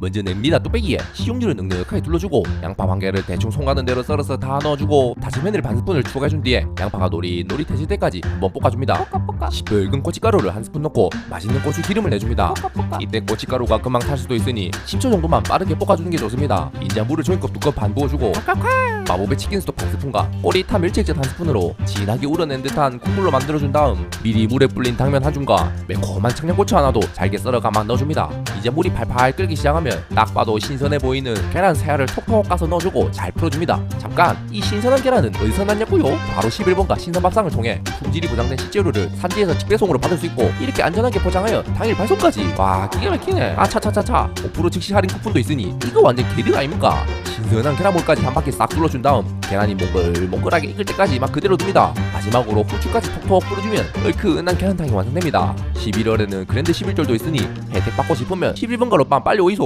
먼저 냄비나 뚝배기에 식용유를 넉넉하게 둘러주고 양파 한 개를 대충 손 가는 대로 썰어서 다 넣어주고 다진 마늘 반 스푼을 추가해준 뒤에 양파가 노릿노릿해질 때까지 한번 볶아줍니다. 시뻘건 고춧가루를 한 스푼 넣고 맛있는 고추 기름을 내줍니다. 이때 고춧가루가 금방 탈 수도 있으니 10초 정도만 빠르게 볶아주는 게 좋습니다. 이제 물을 종이컵 두컵 반 부어주고 마법의 치킨 스톡 한 스푼과 꼬리타 멸치액젓 한 스푼으로 진하게 우러낸 듯한 국물로 만들어준 다음 미리 물에 불린 당면 한 줌과 매콤한 청양고추 하나도 잘게 썰어 감아 넣어줍니다. 이제 물이 팔팔 끓기 시작하면 딱 봐도 신선해 보이는 계란 세 알을 톡톡 까서 넣어주고 잘 풀어줍니다. 잠깐 이 신선한 계란은 어디서 났냐고요? 바로 11번가 신선밥상을 통해 품질이 보장된 식재료를 산지에서 직배송으로 받을 수 있고 이렇게 안전하게 포장하여 당일 발송까지 와 기가 막히네 아차차차차 5% 즉시 할인 쿠폰도 있으니 이거 완전 개딜 아닙니까? 신선한 계란물까지 한 바퀴 싹 둘러준 다음 계란이 몽글몽글하게 익을 때까지 막 그대로 둡니다 마지막으로 후추까지 톡톡 뿌려주면 얼큰한 계란탕이 완성됩니다 11월에는 그랜드 11절도 있으니 혜택 받고 싶으면 11번가로 빰 빨리 오이소